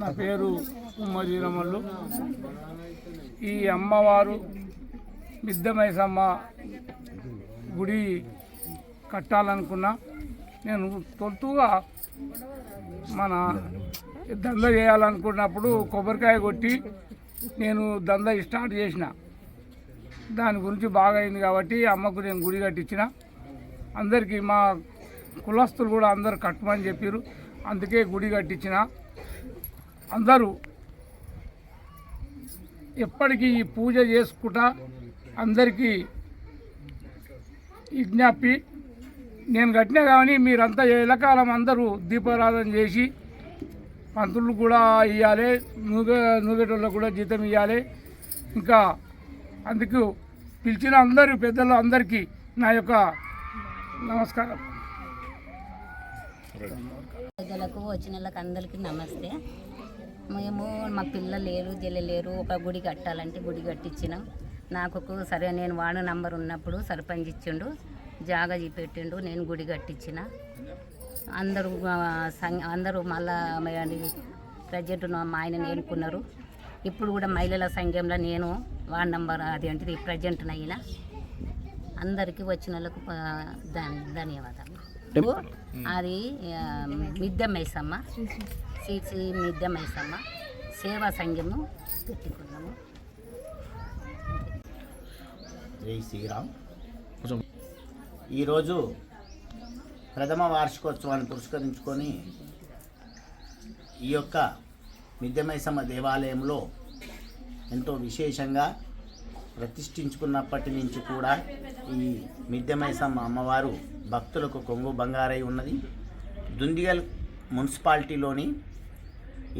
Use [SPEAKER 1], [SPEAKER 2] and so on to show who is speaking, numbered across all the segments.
[SPEAKER 1] నా పేరు ఉమ్మజీరమల్లు ఈ అమ్మవారు మిద్దమైసమ్మ గుడి కట్టాలనుకున్నా నేను తొలుతుగా మన దంద చేయాలనుకున్నప్పుడు కొబ్బరికాయ కొట్టి నేను దంద స్టార్ట్ చేసిన. దాని గురించి బాగా అయింది కాబట్టి అమ్మకు నేను గుడి కట్టించిన. అందరికీ మా కులస్తులు కూడా అందరు కట్టమని చెప్పారు అందుకే గుడి కట్టించిన. అందరూ ఎప్పటికీ ఈ పూజ చేసుకుంటా అందరికీ విజ్ఞప్తి. నేను కట్టినా కానీ మీరంతా ఎలకాలం అందరూ దీపారాధన చేసి పంతులు కూడా ఇవ్వాలి నూగ నూగేటోళ్ళకు కూడా జీతం ఇవ్వాలి ఇంకా అందుకు పిలిచిన అందరూ పెద్దలు అందరికీ నా యొక్క నమస్కారం.
[SPEAKER 2] ప్రజలకు వచ్చిన వాళ్ళకి అందరికీ నమస్తే. మేము మా పిల్లలు లేరు జల్లి లేరు. ఒక గుడి కట్టాలంటే గుడి కట్టించినాం. నాకు ఒక సరే నేను వాడు నంబర్ ఉన్నప్పుడు సర్పంచ్ ఇచ్చిండు జాగా పెట్టిండు నేను గుడి కట్టించిన. అందరూ అందరూ మళ్ళా ప్రజెంట్ మా ఆయన నేర్చుకున్నారు ఇప్పుడు కూడా మహిళల సంఘంలో నేను వార్డు నంబర్ అదేంటిది ప్రజెంట్ అయినా అందరికీ వచ్చిన వాళ్ళకు ధన్యవాదాలు. అది మిద్దె మైసమ్మ. శ్రీ శ్రీ మిద్దె మైసమ్మ. సేవా సంఘము పెట్టుకున్నాము.
[SPEAKER 3] జై శ్రీరామ్. ఈరోజు ప్రథమ వార్షికోత్సవాన్ని పురస్కరించుకొని ఈ యొక్క మిద్దెమైసమ్మ దేవాలయంలో ఎంతో విశేషంగా ప్రతిష్ఠించుకున్నప్పటి నుంచి కూడా ఈ మిద్దెమైసమ్మ అమ్మవారు భక్తులకు కొంగు బంగారై ఉన్నది. దుందిగల్ మున్సిపాలిటీలోని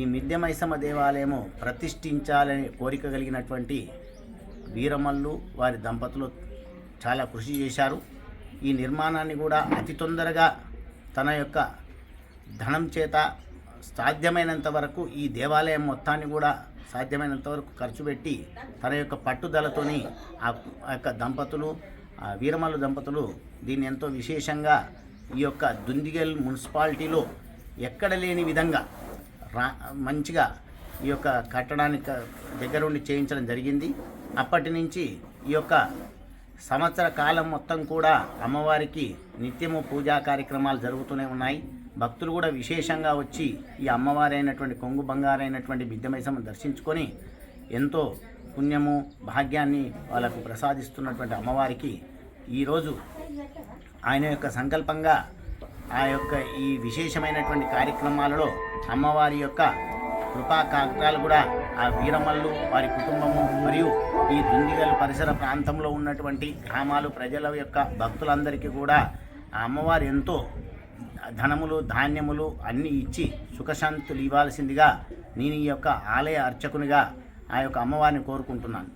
[SPEAKER 3] ఈ మిద్దెమైసమ్మ దేవాలయము ప్రతిష్ఠించాలని కోరిక కలిగినటువంటి వీరమల్లు వారి దంపతులు చాలా కృషి చేశారు. ఈ నిర్మాణాన్ని కూడా అతి తొందరగా తన యొక్క ధనం చేత సాధ్యమైనంత వరకు ఈ దేవాలయం మొత్తాన్ని కూడా సాధ్యమైనంత వరకు ఖర్చు పెట్టి తన యొక్క పట్టుదలతోని ఆ యొక్క దంపతులు ఆ వీరమల్లు దంపతులు దీన్ని ఎంతో విశేషంగా ఈ యొక్క దుందిగల్ మున్సిపాలిటీలో ఎక్కడ లేని విధంగా రా మంచిగా ఈ యొక్క కట్టడానికి దగ్గరుండి చేయించడం జరిగింది. అప్పటి నుంచి ఈ యొక్క సంవత్సర కాలం మొత్తం కూడా అమ్మవారికి నిత్యము పూజా కార్యక్రమాలు జరుగుతూనే ఉన్నాయి. భక్తులు కూడా విశేషంగా వచ్చి ఈ అమ్మవారైనటువంటి అయినటువంటి కొంగు బంగారైనటువంటి బిద్దమైసమ్మ దర్శించుకొని ఎంతో పుణ్యము భాగ్యాన్ని వాళ్ళకు ప్రసాదిస్తున్నటువంటి అమ్మవారికి ఈరోజు ఆయన యొక్క సంకల్పంగా ఆ యొక్క ఈ విశేషమైనటువంటి కార్యక్రమాలలో అమ్మవారి యొక్క కృపా కాకటాలు కూడా ఆ వీరమల్లు వారి కుటుంబము మరియు ఈ దుందిగల్ పరిసర ప్రాంతంలో ఉన్నటువంటి గ్రామాలు ప్రజల యొక్క భక్తులందరికీ కూడా ఆ అమ్మవారు ఎంతో ధనములు ధాన్యములు అన్నీ ఇచ్చి సుఖశాంతులు ఇవ్వాల్సిందిగా నేను ఈ యొక్క ఆలయ అర్చకునిగా ఆ యొక్క అమ్మవారిని కోరుకుంటున్నాను.